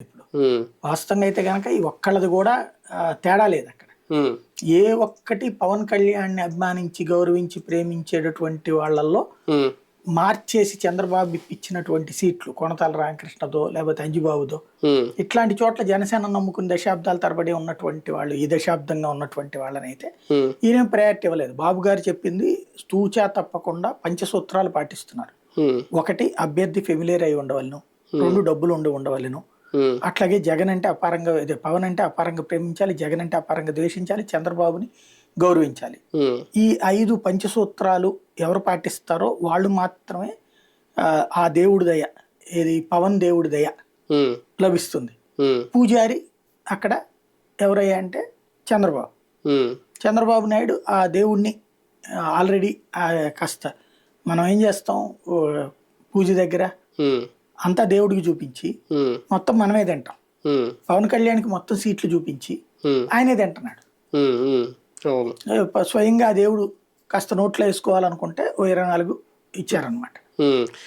ఇప్పుడు. వాస్తవంగా అయితే కనుక ఈ ఒక్కళ్ళది కూడా తేడా లేదు అక్కడ. ఏ ఒక్కటి పవన్ కళ్యాణ్ని అభిమానించి గౌరవించి ప్రేమించేటటువంటి వాళ్ళల్లో మార్చేసి చంద్రబాబు ఇప్పించినటువంటి సీట్లు కొనతాల రామకృష్ణతో లేకపోతే అంజిబాబుతో ఉమ్, ఇట్లాంటి చోట్ల జనసేన నమ్ముకుని దశాబ్దాల తరబడి ఉన్నటువంటి వాళ్ళు ఈ దశాబ్దంగా ఉన్నటువంటి వాళ్ళనైతే ఉమ్, ఈయన ప్రయారిటీ ఇవ్వలేదు. బాబు గారు చెప్పింది తూచా తప్పకుండా పంచసూత్రాలు పాటిస్తున్నారు. ఒకటి అభ్యర్థి ఫెమిలియర్ అయి ఉండవలను. రెండు డబ్బులు ఉండి ఉండవలను. అట్లాగే జగన్ అంటే అపారంగా పవన్ అంటే అపారంగా ప్రేమించాలి జగన్ అంటే అపారంగా ద్వేషించాలి చంద్రబాబుని గౌరవించాలి. ఈ ఐదు పంచసూత్రాలు ఎవరు పాటిస్తారో వాళ్ళు మాత్రమే ఆ, దేవుడి దయ ఏది పవన్ దేవుడి దయ లభిస్తుంది. పూజారి అక్కడ ఎవరయ్యా అంటే చంద్రబాబు. చంద్రబాబు నాయుడు ఆ దేవుణ్ణి ఆల్రెడీ కాస్త మనం ఏం చేస్తాం పూజ దగ్గర అంతా దేవుడికి చూపించి మొత్తం మనమే తింటాం. పవన్ కళ్యాణ్కి మొత్తం సీట్లు చూపించి ఆయనే తింటున్నాడు. స్వయంగా దేవుడు కాస్త నోట్లో వేసుకోవాలనుకుంటే ఓ ఇరవై నాలుగు ఇచ్చారనమాట